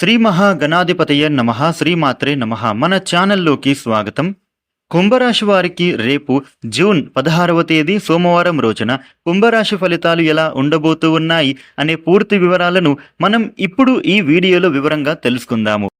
శ్రీ మహాగణాధిపతయ నమ శ్రీమాత్రే నమ. మన ఛానల్లోకి స్వాగతం. కుంభరాశి వారికి రేపు జూన్ పదహారవ తేదీ సోమవారం రోజున కుంభరాశి ఫలితాలు ఎలా ఉండబోతూ ఉన్నాయి అనే పూర్తి వివరాలను మనం ఇప్పుడు ఈ వీడియోలో వివరంగా తెలుసుకుందాము.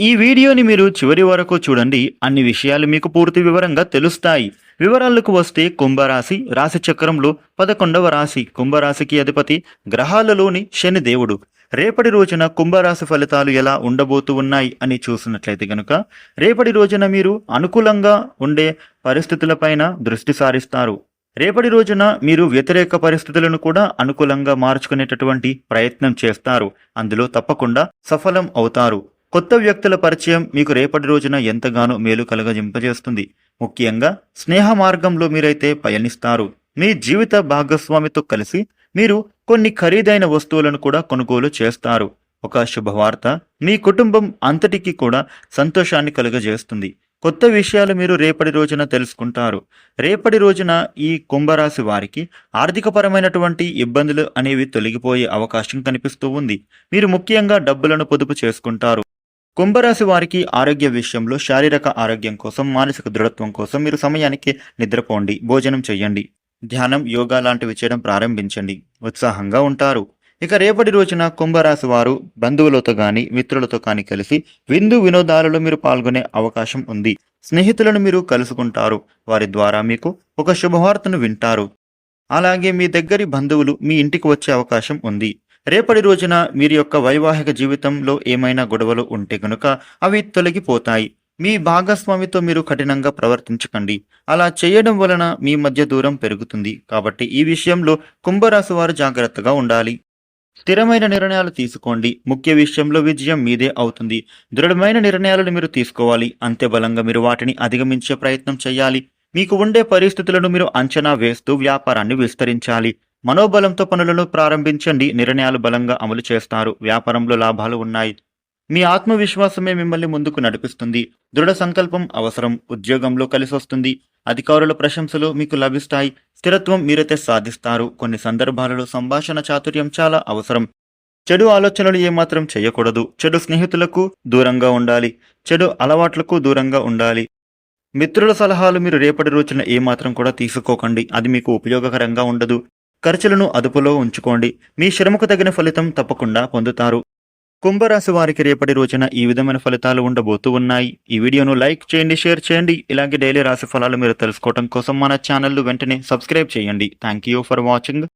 ఈ వీడియోని మీరు చివరి వరకు చూడండి అన్ని విషయాలు మీకు పూర్తి వివరంగా తెలుస్తాయి. వివరాలకు వస్తే కుంభరాశి రాశి చక్రంలో పదకొండవ రాశి కుంభరాశికి అధిపతి గ్రహాలలోని శని దేవుడు. రేపటి రోజున కుంభరాశి ఫలితాలు ఎలా ఉండబోతూ ఉన్నాయి అని చూసినట్లయితే గనుక రేపటి రోజున మీరు అనుకూలంగా ఉండే పరిస్థితులపైన దృష్టి సారిస్తారు. రేపటి రోజున మీరు వ్యతిరేక పరిస్థితులను కూడా అనుకూలంగా మార్చుకునేటటువంటి ప్రయత్నం చేస్తారు. అందులో తప్పకుండా సఫలం అవుతారు. కొత్త వ్యక్తుల పరిచయం మీకు రేపటి రోజున ఎంతగానో మేలు కలగజింపజేస్తుంది. ముఖ్యంగా స్నేహ మార్గంలో మీరైతే పయనిస్తారు. మీ జీవిత భాగస్వామితో కలిసి మీరు కొన్ని ఖరీదైన వస్తువులను కూడా కొనుగోలు చేస్తారు. ఒక శుభవార్త మీ కుటుంబం అంతటికీ కూడా సంతోషాన్ని కలుగజేస్తుంది. కొత్త విషయాలు మీరు రేపటి రోజున తెలుసుకుంటారు. రేపటి రోజున ఈ కుంభరాశి వారికి ఆర్థికపరమైనటువంటి ఇబ్బందులు అనేవి తొలగిపోయే అవకాశం కనిపిస్తూ ఉంది. మీరు ముఖ్యంగా డబ్బులను పొదుపు చేసుకుంటారు. కుంభరాశి వారికి ఆరోగ్య విషయంలో శారీరక ఆరోగ్యం కోసం మానసిక దృఢత్వం కోసం మీరు సమయానికి నిద్రపోండి భోజనం చేయండి. ధ్యానం యోగా లాంటివి చేయడం ప్రారంభించండి. ఉత్సాహంగా ఉంటారు. ఇక రేపటి రోజున కుంభరాశి వారు బంధువులతో కానీ మిత్రులతో కానీ కలిసి విందు వినోదాలలో మీరు పాల్గొనే అవకాశం ఉంది. స్నేహితులను మీరు కలుసుకుంటారు. వారి ద్వారా మీకు ఒక శుభవార్తను వింటారు. అలాగే మీ దగ్గరి బంధువులు మీ ఇంటికి వచ్చే అవకాశం ఉంది. రేపటి రోజున మీరు యొక్క వైవాహిక జీవితంలో ఏమైనా గొడవలు ఉంటే గనుక అవి తొలగిపోతాయి. మీ భాగస్వామితో మీరు కఠినంగా ప్రవర్తించకండి. అలా చేయడం వలన మీ మధ్య దూరం పెరుగుతుంది. కాబట్టి ఈ విషయంలో కుంభరాశి వారు జాగ్రత్తగా ఉండాలి. స్థిరమైన నిర్ణయాలు తీసుకోండి. ముఖ్య విషయంలో విజయం మీదే అవుతుంది. దృఢమైన నిర్ణయాలను మీరు తీసుకోవాలి. అంతే బలంగా మీరు వాటిని అధిగమించే ప్రయత్నం చేయాలి. మీకు ఉండే పరిస్థితులను మీరు అంచనా వేస్తూ వ్యాపారాన్ని విస్తరించాలి. మనోబలంతో పనులను ప్రారంభించండి. నిర్ణయాలు బలంగా అమలు చేస్తారు. వ్యాపారంలో లాభాలు ఉన్నాయి. మీ ఆత్మవిశ్వాసమే మిమ్మల్ని ముందుకు నడిపిస్తుంది. దృఢ సంకల్పం అవసరం. ఉద్యోగంలో కలిసొస్తుంది అధికారుల ప్రశంసలు మీకు లభిస్తాయి. స్థిరత్వం మీరైతే సాధిస్తారు. కొన్ని సందర్భాలలో సంభాషణ చాతుర్యం చాలా అవసరం. చెడు ఆలోచనలు ఏమాత్రం చేయకూడదు. చెడు స్నేహితులకు దూరంగా ఉండాలి. చెడు అలవాట్లకు దూరంగా ఉండాలి. మిత్రుల సలహాలు మీరు రేపటి రోజున ఏమాత్రం కూడా తీసుకోకండి. అది మీకు ఉపయోగకరంగా ఉండదు. ఖర్చులను అదుపులో ఉంచుకోండి. మీ శ్రమకు తగిన ఫలితం తప్పకుండా పొందుతారు. కుంభరాశి వారికి రేపటి రోజున ఈ విధమైన ఫలితాలు ఉండబోతూ ఉన్నాయి. ఈ వీడియోను లైక్ చేయండి షేర్ చేయండి. ఇలాగే డైలీ రాశి ఫలాలు మీరు తెలుసుకోవడం కోసం మన ఛానల్ వెంటనే సబ్స్క్రైబ్ చేయండి. Thank you for watching